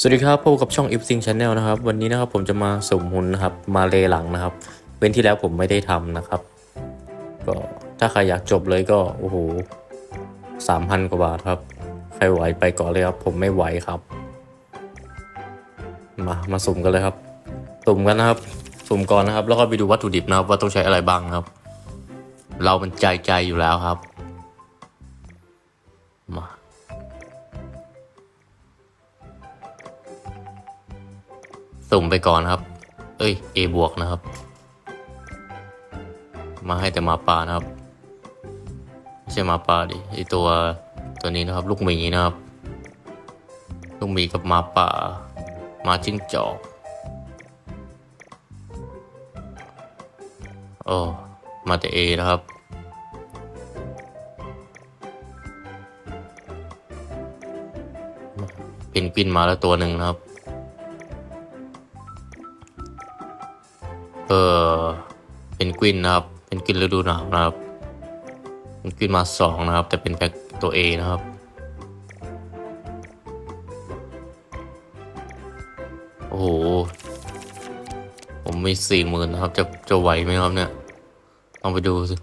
สวัสดีครับพบกับช่อง i p s i n g Channel นะครับ วันนี้นะครับผมจะมาสมหุ่นนะครับ มาเลหลังนะครับ เว้นที่แล้วผมไม่ได้ทำนะครับ ก็ถ้าใครอยากจบเลยก็โอ้โหสามพันกว่าบาทครับ ใครไหวไปก่อนเลยครับ ผมไม่ไหวครับ มามาสุ่มกันเลยครับ สุ่มกันนะครับ สุ่มก่อนนะครับ แล้วก็ไปดูวัตถุดิบนะครับ ว่าต้องใช้อะไรบ้างครับ เรามันใจใจอยู่แล้วครับ สุ่มไปก่อนนะครับ เอ้ย A บวกนะครับ มาให้แต่มาป่านะครับไม่ใช่มาป่าดิไอตัวตัวนี้นะครับ ลูกหมีนะครับ ลูกหมีกับมาป่า มาจิ้งจอกโอ้มาแต่ A นะครับเพนกวินมาแล้วตัวหนึ่งนะครับ เออเป็นกวินนะครับ เป็นกวินฤดูหนาวนะครับเป็นกวินมาสองนะครับ แต่เป็นแพ็คตัว A นะครับโอ้โหผมมีสี่หมื่นนะครับ จะจะไหวไหมครับเนี่ยลองไปดูสิ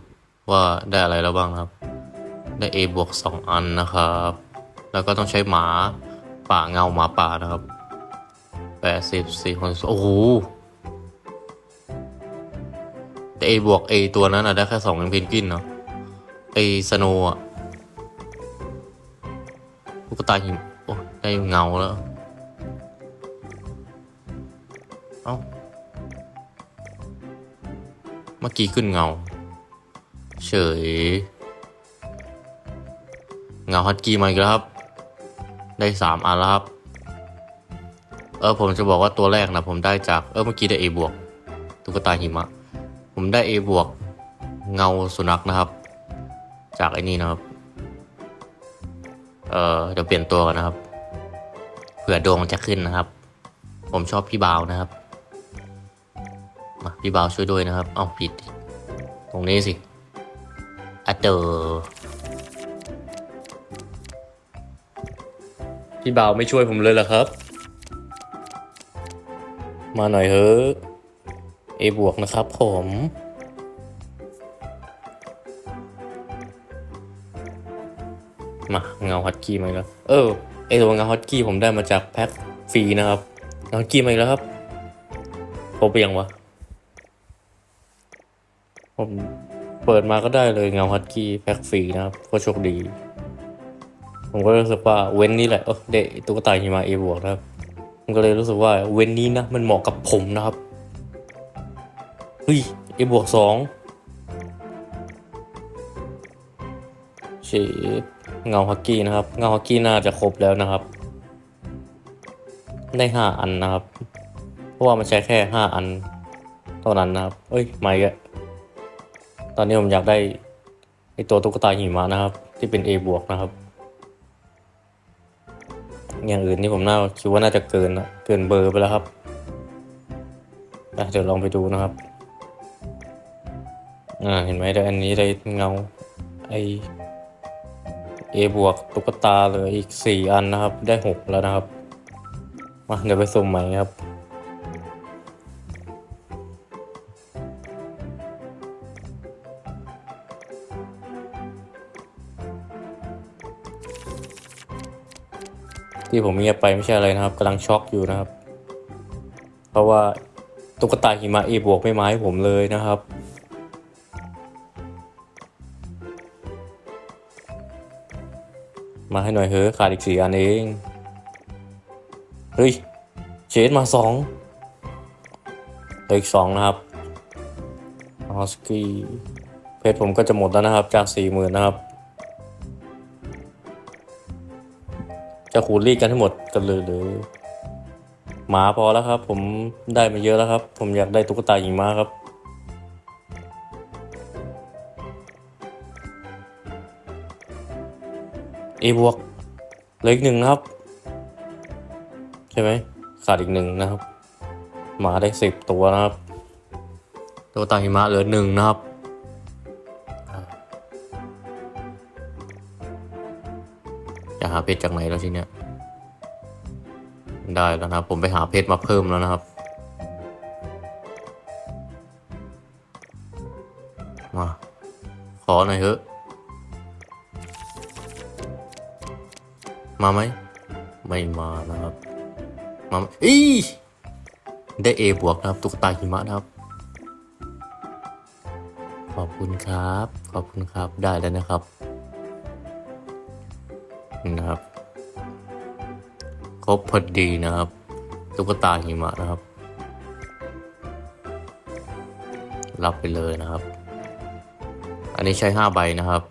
ว่าได้อะไรแล้วบ้างครับ ได้ A บวกสองอันนะครับ แล้วก็ต้องใช้หมาป่าเงาหมาป่านะครับแปดสิบสี่คนโอ้โห แต่ A บวก A ตัวนั้นอะได้แค่สองเพนกวินเนาะไอสโนอะลูกตาหิมโอ้ได้เงาแล้ว เอ้า เมื่อกี้ขึ้นเงา เฉย เงาฮัตกี้มาอีกแล้วครับ ได้สามอันแล้วครับ เออผมจะบอกว่าตัวแรกนะผมได้จาก เออเมื่อกี้ได้ A บวกตุ๊กตาหิมะ ผมได้ A บวกเงาสุนัขนะครับ จากไอ้นี่นะครับ เอ่อเดี๋ยวเปลี่ยนตัวกันนะครับ เผื่อดวงจะขึ้นนะครับ ผมชอบพี่บาวนะครับ มาพี่บาวช่วยด้วยนะครับ เอ้าผิด ตรงนี้สิอะเตอร์พี่บาวไม่ช่วยผมเลยเหรอครับ มาหน่อยเถอะ A บวกนะครับผม มาเงาฮัตกี้มาอีกแล้ว เออไอตัวเงาฮัตกี้ผมได้มาจากแพ็คฟรีนะครับเงาฮัตกี้มาอีกแล้วครับพบไปยังวะ ผมเปิดมาก็ได้เลยเงาฮัตกี้แพ็คฟรีนะครับก็โชคดี ผมก็รู้สึกว่าเว้นนี้แหละเออเด็กตุ๊กตาหิมะเอบวกนะครับผมก็เลยรู้สึกว่าเว้นนี้นะมันเหมาะกับผมนะครับ เฮ้ยเอบวกสองเชฟเงาฮักกี้นะครับ เงาฮักกี้น่าจะครบแล้วนะครับ ได้ห้าอันนะครับ เพราะว่ามันใช้แค่ห้าอันเท่านั้นนะครับ เอ้ยไม่กะตอนนี้ผมอยากได้ไอตัวตุ๊กตาหิมะนะครับ ที่เป็น A บวกนะครับ อย่างอื่นนี่ผมน่าคิดว่าน่าจะเกินนะเกินเบอร์ไปแล้วครับเดี๋ยวลองไปดูนะครับ อ่าเห็นไหมได้อันนี้ได้เงาไอเอบวกตุ๊กตาเลยอีกสี่อันนะครับ ได้หกแล้วนะครับ มาเดี๋ยวไปสุ่มใหม่ครับที่ผมเงียบไปไม่ใช่อะไรนะครับกำลังช็อกอยู่นะครับ เพราะว่าตุ๊กตาหิมะเอบวกไม่มาให้ผมเลยนะครับ มาให้หน่อยเฮ้อขาดอีกสี่อันเอง เฮ้ยเชดมาสองเหลืออีกสองนะครับฮอสกี้เพชรผมก็จะหมดแล้วนะครับ จากสี่หมื่นนะครับ จะขูดรีดกันให้หมดกันเลยเลยหมาพอแล้วครับ ผมได้มาเยอะแล้วครับ ผมอยากได้ตุ๊กตาหญิงม้าครับ เอบวกเหลืออีกหนึ่งนะครับ ใช่ไหมขาดอีกหนึ่งนะครับ หมาได้สิบตัวนะครับ ตัวตาหิมะเหลือหนึ่งนะครับอ่าจะหาเพชรจากไหนแล้วทีเนี้ยได้แล้วนะครับ ผมไปหาเพชรมาเพิ่มแล้วนะครับ มา ขอหน่อยเถอะ มาไหม ไม่มานะครับ มาไหมอีได้เอบวกนะครับ ตุ๊กตาหิมะนะครับ ขอบคุณครับ ขอบคุณครับ ได้แล้วนะครับนี่นะครับ ครบพอดีนะครับ ตุ๊กตาหิมะนะครับ รับไปเลยนะครับ อันนี้ใช้ห้าใบนะครับ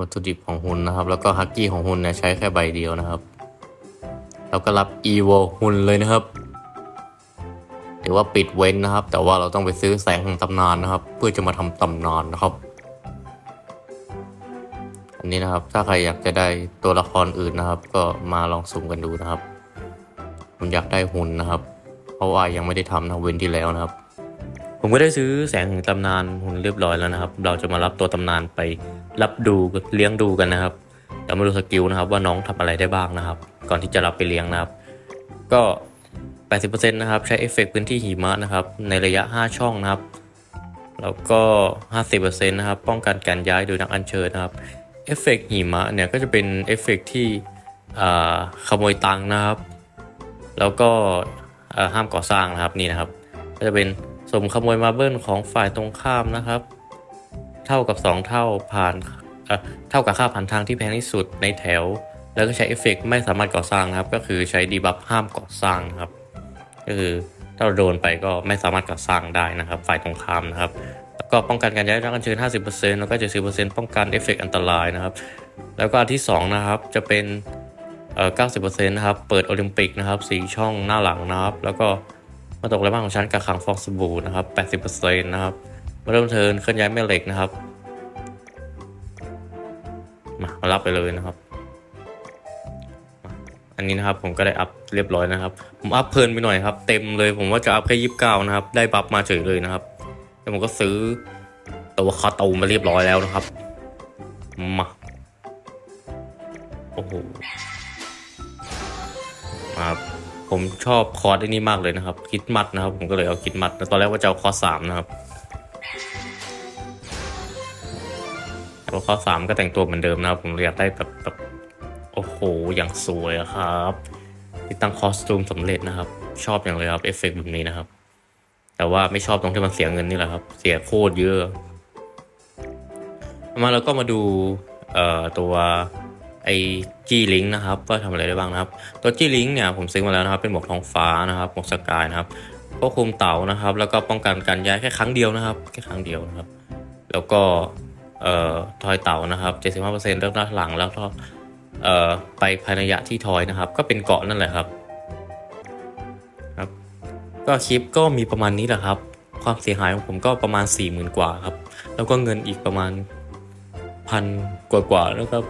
วัตถุดิบของหุ่นนะครับ แล้วก็ฮักกี้ของหุ่นเนี่ยใช้แค่ใบเดียวนะครับ แล้วก็รับอีโวหุ่นเลยนะครับหรือว่าปิดเว้นนะครับ แต่ว่าเราต้องไปซื้อแสงของตำนานนะครับ เพื่อจะมาทำตำนานนะครับ อันนี้นะครับถ้าใครอยากจะได้ตัวละครอื่นนะครับ ก็มาลองสุ่มกันดูนะครับ ผมอยากได้หุ่นนะครับ เพราะว่ายังไม่ได้ทำนะเว้นที่แล้วนะครับ ผมก็ได้ซื้อแสงแห่งตำนานหุ่นเรียบร้อยแล้วนะครับ เราจะมารับตัวตำนานไปรับดูเลี้ยงดูกันนะครับเดี๋ยวมาดูสกิลนะครับ ว่าน้องทำอะไรได้บ้างนะครับ ก่อนที่จะรับไปเลี้ยงนะครับ ก็ 80%นะครับใช้เอฟเฟกต์พื้นที่หิมะนะครับ ในระยะ 5 ช่องนะครับแล้วก็ 50%นะครับ ป้องกันการย้ายโดยนักอัญเชิญนะครับ เอฟเฟกต์หิมะเนี่ยก็จะเป็นเอฟเฟกต์ที่ขโมยตังค์นะครับ แล้วก็ห้ามก่อสร้างนะครับนี่นะครับ ก็จะเป็น สมขโมยมาเบิลของฝ่ายตรงข้ามนะครับ เท่ากับ 2 เท่าผ่านเอ่อเท่ากับค่าผ่านทางที่แพงที่สุดในแถว แล้วก็ใช้เอฟเฟกต์ไม่สามารถก่อสร้างครับ ก็คือใช้ดีบัฟห้ามก่อสร้างครับก็คือถ้าเราโดนไปก็ไม่สามารถก่อสร้างได้นะครับ ฝ่ายตรงข้ามนะครับ แล้วก็ป้องกันการย้ายนักอัญเชิญ 50%แล้วก็ 70%ป้องกันเอฟเฟกต์อันตรายนะครับ แล้วก็อันที่ 2 นะครับจะเป็นเอ่อ90%นะครับ เปิดโอลิมปิกนะครับ4ช่องหน้าหลังนะครับ แล้วก็ มาตกแรงบ้านของชั้นกักขังฟองสบู่นะครับ 80%นะครับ มาเริ่มเทินเคลื่อนย้ายแม่เหล็กนะครับ มามารับไปเลยนะครับ อันนี้นะครับผมก็ได้อัพเรียบร้อยนะครับ ผมอัพเพลินไปหน่อยครับ เต็มเลยผมว่าจะอัพแค่ยี่สิบเก้านะครับ ได้บัฟมาเฉยเลยนะครับ แล้วผมก็ซื้อตัวคาตูมาเรียบร้อยแล้วนะครับ มา โอ้โหมาครับ ผมชอบคอร์สไอ้นี่มากเลยนะครับ คิดมัดนะครับ ผมก็เลยเอาคิดมัดตอนแรกว่าจะเอาคอร์สสามนะครับแต่ว่าคอร์สสามก็แต่งตัวเหมือนเดิมนะครับ ผมเลยอยากได้แบบแบบโอ้โหอย่างสวยครับติดตั้งคอสตูมสำเร็จนะครับ ชอบอย่างเลยครับเอฟเฟกต์แบบนี้นะครับ แต่ว่าไม่ชอบตรงที่มันเสียเงินนี่แหละครับ เสียโคตรเยอะ มาแล้วก็มาดูเอ่อตัว ไอจีลิงนะครับว่าทำอะไรได้บ้างนะครับ ตัวจีลิงเนี่ยผมซื้อมาแล้วนะครับเป็นหมวกท้องฟ้านะครับหมวกสกายนะครับควบคุมเต่านะครับ แล้วก็ป้องกันการย้ายแค่ครั้งเดียวนะครับแค่ครั้งเดียวนะครับ แล้วก็เอ่อทอยเต่านะครับ75%เริ่มด้านหลังแล้วก็เอ่อไปภายในระยะที่ทอยนะครับ ก็เป็นเกาะนั่นแหละครับครับ ก็คลิปก็มีประมาณนี้แหละครับ ความเสียหายของผมก็ประมาณ 4 0,000 กว่าครับ แล้วก็เงินอีกประมาณพันกว่าๆนะครับ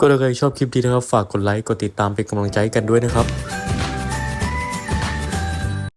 ก็ถ้าใครชอบคลิปนี้นะครับ ฝากกดไลค์ กดติดตามเป็นกำลังใจกันด้วยนะครับ